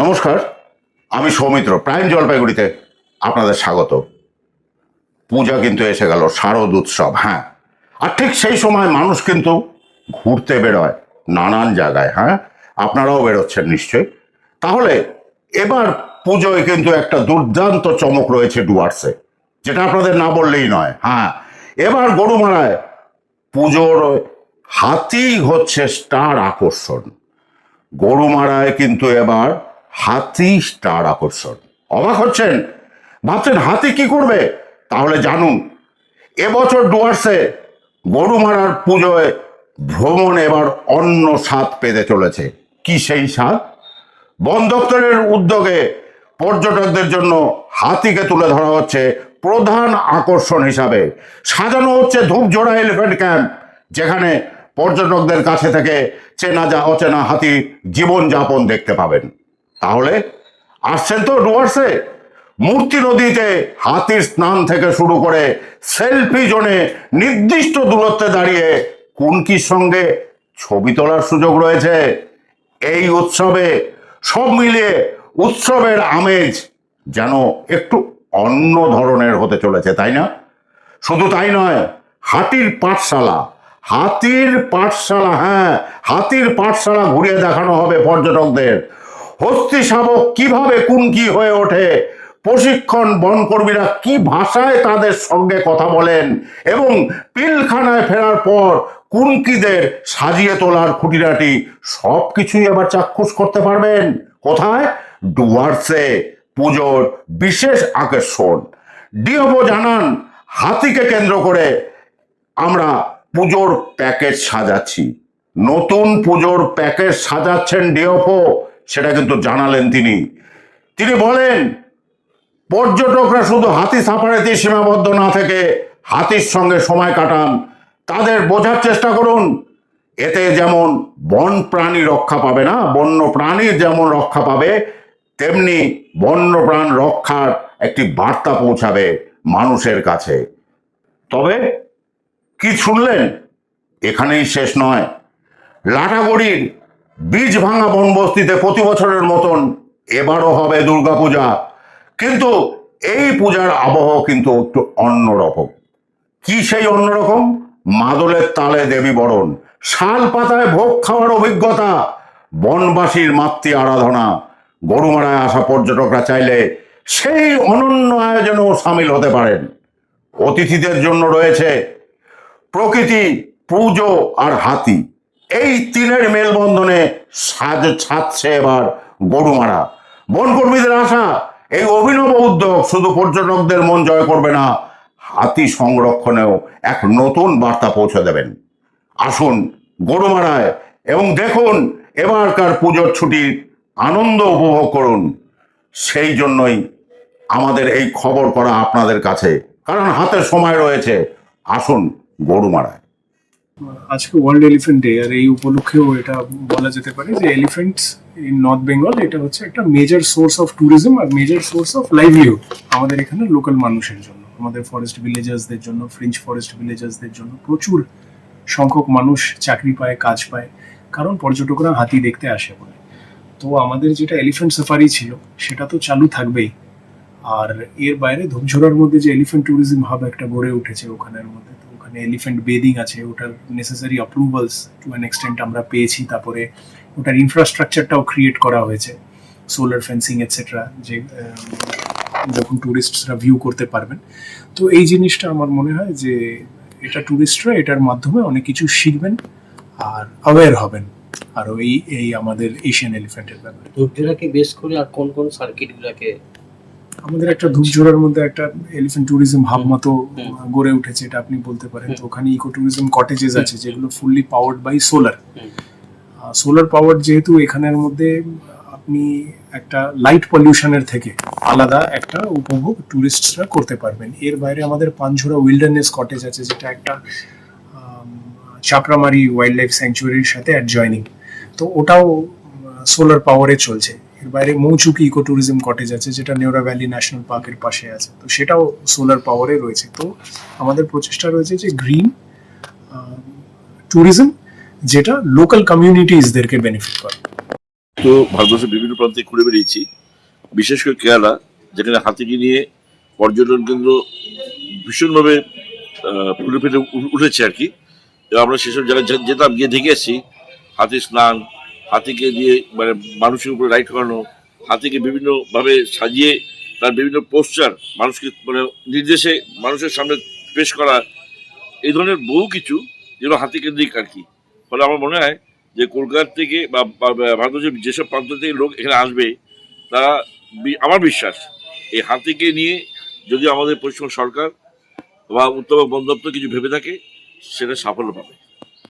নমস্কার, আমি সৌমিত্র, প্রাইম জলপাইগুড়িতে আপনাদের স্বাগত। পূজা কিন্তু এসে গেল, শারদ উৎসব হ্যাঁ। আর ঠিক সেই সময় মানুষ কিন্তু ঘুরতে বেরোয়, নানান জায়গায় হ্যাঁ। আপনারাও বেরোচ্ছেন নিশ্চয়ই। তাহলে এবার পুজোয় কিন্তু একটা দুর্দান্ত চমক রয়েছে ডুয়ার্সে, যেটা আপনাদের না বললেই নয় হ্যাঁ। এবার গরুমারায় পুজোর হাতি হচ্ছে স্টার আকর্ষণ। গরুমারায় কিন্তু এবার হাতি স্টার আকর্ষণ। অবাক হচ্ছেন? ভাবছেন হাতি কি করবে? তাহলে জানুন, এবছর ডুয়ার্সে গরুমারার পুজোয় ভ্রমণ এবার অন্য স্বাদ পেতে চলেছে। কি সেই স্বাদ? বন দপ্তরের উদ্যোগে পর্যটকদের জন্য হাতিকে তুলে ধরা হচ্ছে প্রধান আকর্ষণ হিসাবে। সাজানো হচ্ছে ধূপঝোড়া এলিফ্যান্ট ক্যাম্প, যেখানে পর্যটকদের কাছে থেকে চেনা যা অচেনা হাতি জীবনযাপন দেখতে পাবেন। তাহলে আসছেন তো ডুয়ার্সে। মূর্তি নদীতে হাতির স্নান থেকে শুরু করে সেলফি জোনে নির্দিষ্ট দূরত্বে দাঁড়িয়ে কুনকির সঙ্গে ছবি তোলার সুযোগ রয়েছে। এই উৎসবে সব মিলিয়ে উৎসবের আমেজ যেন একটু অন্য ধরনের হতে চলেছে, তাই না? শুধু তাই নয়, হাতির পাঠশালা হাতির পাঠশালা হ্যাঁ হাতির পাঠশালা ঘুরিয়ে দেখানো হবে পর্যটকদের। হস্তি শাবক কীভাবে কুনকি হয়ে ওঠে? প্রশিক্ষণ বনকর্মীরা কি ভাষায় তাদের সঙ্গে কথা বলেন? এবং পিলখানায় ফেরার পর কুনকিদের সাজিয়ে তোলার খুঁটিনাটি সব কিছুই আবার চাক্ষুষ করতে পারবেন? কোথায়? ডুয়ার্সে। পুজোর বিশেষ আকর্ষণ। ডিওবো জানান, হাতিকে কেন্দ্র করে আমরা পুজোর প্যাকেজ সাজাচ্ছি। নতুন পুজোর প্যাকেজ সাজাচ্ছেন ডিওফো সেটা কিন্তু জানালেন তিনি। তিনি বলেন, পর্যটকরা শুধু হাতি সাফারিতে সীমাবদ্ধ না থেকে হাতির সঙ্গে সময় কাটান। তাদের বোঝার চেষ্টা করুন, এতে যেমন বন প্রাণী রক্ষা পাবে না, বন্য প্রাণীর যেমন রক্ষা পাবে, তেমনি বন্যপ্রাণ রক্ষার একটি বার্তা পৌঁছাবে মানুষের কাছে। তবে কি শুনলেন? এখানেই শেষ নয়। লাটাগড়ির বীজ ভাঙা বনবস্তিতে প্রতি বছরের মতন এবারও হবে দুর্গাপূজা। কিন্তু এই পূজার আবহ কিন্তু একটু অন্যরকম। কি সেই অন্যরকম? মাদলের তালে দেবী বরণ, শাল পাতায় ভোগ খাওয়ার অভিজ্ঞতা, বনবাসীর মাতৃ আরাধনা গরুমারায় আসা পর্যটকরা চাইলে সেই অনন্য আয়োজনেও সামিল হতে পারেন। অতিথিদের জন্য রয়েছে প্রকৃতি, পুজো আর হাতি। এই তিনের মেলবন্ধনে সাজ ছাড়ছে এবার গরুমারা বনকর্মীদের আশা, এই অভিনব উদ্যোগ শুধু পর্যটকদের মন জয় করবে না, হাতি সংরক্ষণেও এক নতুন বার্তা পৌঁছে দেবেন। আসুন গরুমারায় এবং দেখুন এবারকার পুজোর ছুটির আনন্দ উপভোগ করুন। সেই জন্যই আমাদের এই খবর করা আপনাদের কাছে, কারণ হাতে সময় রয়েছে। আসুন গরুমারায়। আজকে ওয়ার্ল্ড এলিফ্যান্ট ডে আর এই উপলক্ষেও এটা বলা যেতে পারে যে এলিফ্যান্টস ইন নর্থ বেঙ্গল এটা হচ্ছে একটা মেজর সোর্স অফ ট্যুরিজম আর মেজর সোর্স অফ লাইভলিহুড আমাদের এখানে লোকাল মানুষের জন্য। আমাদের ফরেস্ট ভিলেজার্সদের জন্য ফ্রেঞ্চ ফরেস্ট ভিলেজার্সদের জন্য প্রচুর সংখ্যক মানুষ চাকরি পায়, কাজ পায়, কারণ পর্যটকরা হাতি দেখতে আসে বলে। তো আমাদের যেটা এলিফেন্ট সাফারি ছিল, সেটা তো চালু থাকবেই। আর এর বাইরে ধূপঝোড়ার মধ্যে যে এলিফ্যান্ট ট্যুরিজম হাব একটা গড়ে উঠেছে ওখানের মধ্যে তো ওখানে এলিফ্যান্ট বেদিং আছে, ওটার necessary approvals to an extent আমরা পেয়েছি, তারপরে ওটার ইনফ্রাস্ট্রাকচারটাও ক্রিয়েট করা হয়েছে সোলার ফেন্সিং এটসেট্রা যে যখন ট্যুরিস্টরা ভিউ করতে পারবেন। তো এই জিনিসটা আমার মনে হয় যে, এটা ট্যুরিস্টরা এটার মাধ্যমে অনেক কিছু শিখবেন আর অ্যাওয়্যার হবেন আর এই এই আমাদের এশিয়ান এলিফ্যান্টের ব্যাপারে। ধূপঝোড়াকে বেস করে আর কোন কোন সার্কিট গুলাকে আমাদের একটা ধূপঝোড়ার মধ্যে একটা এলিফ্যান্ট ট্যুরিজম হাব মতো গড়ে উঠেছে এটা আপনি বলতে পারেন। তো ওখানে ইকো ট্যুরিজম কটেজেস আছে যেগুলো fully powered by solar solar power যেহেতু এখানের মধ্যে আপনি একটা লাইট পলিউশনের থেকে আলাদা একটা উপভোগ ট্যুরিস্টরা করতে পারবেন। এর বাইরে আমাদের পানঝোড়া উইল্ডারনেস কটেজ আছে যেটা একটা চাপড়ামারি ওয়াইল্ড লাইফ স্যাংচুয়ারির সাথে অ্যাডজয়নিং তো ওটাও সোলার পাওয়ারে চলছে। এর বাইরে মৌচুকি ইকো ট্যুরিজম কটেজ আছে, যেটা নেওরা ভ্যালি ন্যাশনাল পার্কের পাশে আছে। তো সেটাও সোলার পাওয়ারে রয়েছে। তো আমাদের প্রচেষ্টা রয়েছে যে গ্রিন ট্যুরিজম যেটা লোকাল কমিউনিটিসদেরকে বেনিফিট করে। তো ভারতবর্ষের বিভিন্ন প্রান্তে ঘুরে বেরিয়েছি বিশেষ করে কেরালা, যেখানে হাতিকে নিয়ে পর্যটন কেন্দ্র ভীষণভাবে ফুলে ফেটে উঠেছে আর কি। আমরা সেসব জায়গায় যেতাম, গিয়ে দেখে এসেছি হাতি স্নান হাতিকে দিয়ে মানে মানুষের উপরে রাইড করানো হাতিকে বিভিন্নভাবে সাজিয়ে তার বিভিন্ন পোস্টার মানুষকে মানে নির্দেশে মানুষের সামনে পেশ করা, এই ধরনের বহু কিছু যেগুলো হাতি কেন্দ্রিক আর কি। ফলে আমার মনে হয় যে কলকাতা থেকে বা ভারতবর্ষের যেসব প্রান্ত থেকে লোক এখানে আসবে, তারা আমার বিশ্বাস এই হাতিকে নিয়ে যদি আমাদের পশ্চিমবঙ্গ সরকার বা উত্তরবঙ্গ বন দপ্তর কিছু ভেবে থাকে, সেটা সাফল্য পাবে।